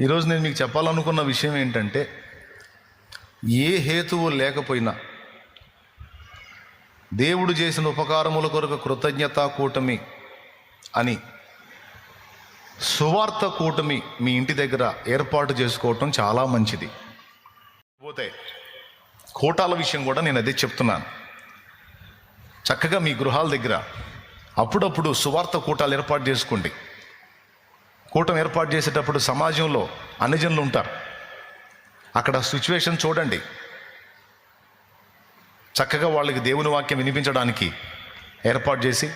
ఈరోజు నేను మీకు చెప్పాలనుకున్న విషయం ఏంటంటే ఏ హేతువు లేకపోయినా దేవుడు చేసిన ఉపకారముల కొరకు కృతజ్ఞతా కూటమి అని సువార్త కూటమి మీ ఇంటి దగ్గర ఏర్పాటు చేసుకోవటం చాలా మంచిది. పోతే కోటాల విషయం కూడా నేను అదే చెప్తున్నాను. చక్కగా మీ గృహాల దగ్గర అప్పుడప్పుడు సువార్త కూటాలు ఏర్పాటు చేసుకోండి. కూటం ఏర్పాటు చేసేటప్పుడు సమాజంలో అన్ని జనులు ఉంటారు. అక్కడ సిచ్యువేషన్ చూడండి. చక్కగా వాళ్ళకి దేవుని వాక్యం వినిపించడానికి ఏర్పాటు చేసి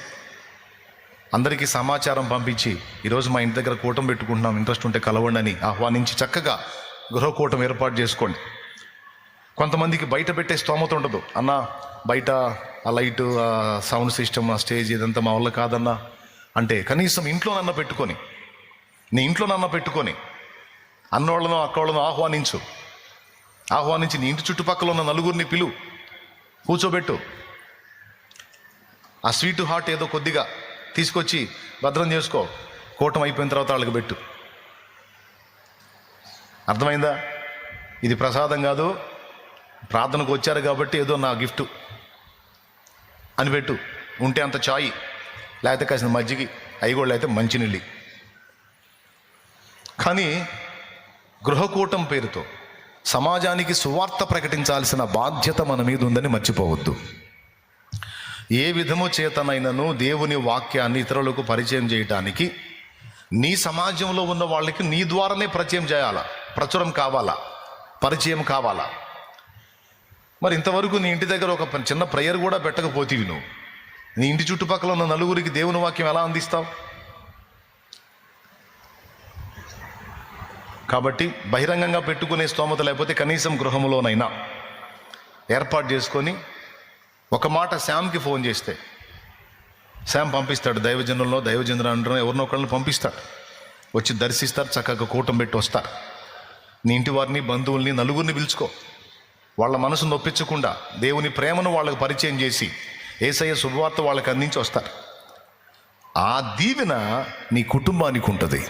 అందరికీ సమాచారం పంపించి ఈరోజు మా ఇంటి దగ్గర కూటం పెట్టుకుంటున్నాం ఇంట్రెస్ట్ ఉంటే కలవండి అని ఆహ్వానించి చక్కగా గృహకూటం ఏర్పాటు చేసుకోండి. కొంతమందికి బయట పెట్టే స్తోమత ఉండదు. అన్న బయట ఆ లైట్ ఆ సౌండ్ సిస్టమ్ ఆ స్టేజ్ ఇదంతా మా వల్ల కాదన్నా అంటే కనీసం ఇంట్లోనన్నా పెట్టుకొని నీ ఇంట్లో నన్న పెట్టుకొని. అన్నోళ్ళను అక్కోళ్ళను ఆహ్వానించు. ఆహ్వానించి నీ ఇంటి చుట్టుపక్కల ఉన్న నలుగురిని పిలు. కూర్చోబెట్టు. ఆ స్వీట్ హార్ట్ ఏదో కొద్దిగా తీసుకొచ్చి భద్రం చేసుకో. కూటం అయిపోయిన తర్వాత వాళ్ళకి పెట్టు. అర్థమైందా? ఇది ప్రసాదం కాదు ప్రార్థనకు వచ్చారు కాబట్టి ఏదో నా గిఫ్ట్ అని పెట్టు. ఉంటే అంత చాయ్. లేకపోతే కాసిన మజ్జిగి అయ్యగోళ్ళు అయితే మంచినీళ్ళు కానీ గృహకూటం పేరుతో సమాజానికి సువార్త ప్రకటించాల్సిన బాధ్యత మన మీద ఉందని మర్చిపోవద్దు. ఏ విధము చేతనైనను దేవుని వాక్యాన్ని ఇతరులకు పరిచయం చేయటానికి నీ సమాజంలో ఉన్న వాళ్ళకి నీ ద్వారానే పరిచయం చేయాలా? ప్రచురం కావాలా? పరిచయం కావాలా? మరి ఇంతవరకు నీ ఇంటి దగ్గర ఒక చిన్న ప్రేయర్ కూడా పెట్టకపోతేవి నువ్వు. నీ ఇంటి చుట్టుపక్కల ఉన్న నలుగురికి దేవుని వాక్యం ఎలా అందిస్తావు? కాబట్టి బహిరంగంగా పెట్టుకునే స్తోమత లేకపోతే కనీసం గృహంలోనైనా ఏర్పాటు చేసుకొని ఒక మాట శామ్కి ఫోన్ చేస్తే శామ్ పంపిస్తాడు దైవజనుల్లో దైవజనులు అంటారు ఎవరినో ఒకళ్ళని పంపిస్తాడు. వచ్చి దర్శిస్తారు చక్కగా కూటం పెట్టి వస్తారు. నీ ఇంటి వారిని బంధువుల్ని నలుగురిని పిలుచుకో. వాళ్ళ మనసు నొప్పించకుండా దేవుని ప్రేమను వాళ్ళకు పరిచయం చేసి ఏసయ్య శుభవార్త వాళ్ళకి అందించి వస్తారు. ఆ దీవెన నీ కుటుంబానికి ఉంటుంది.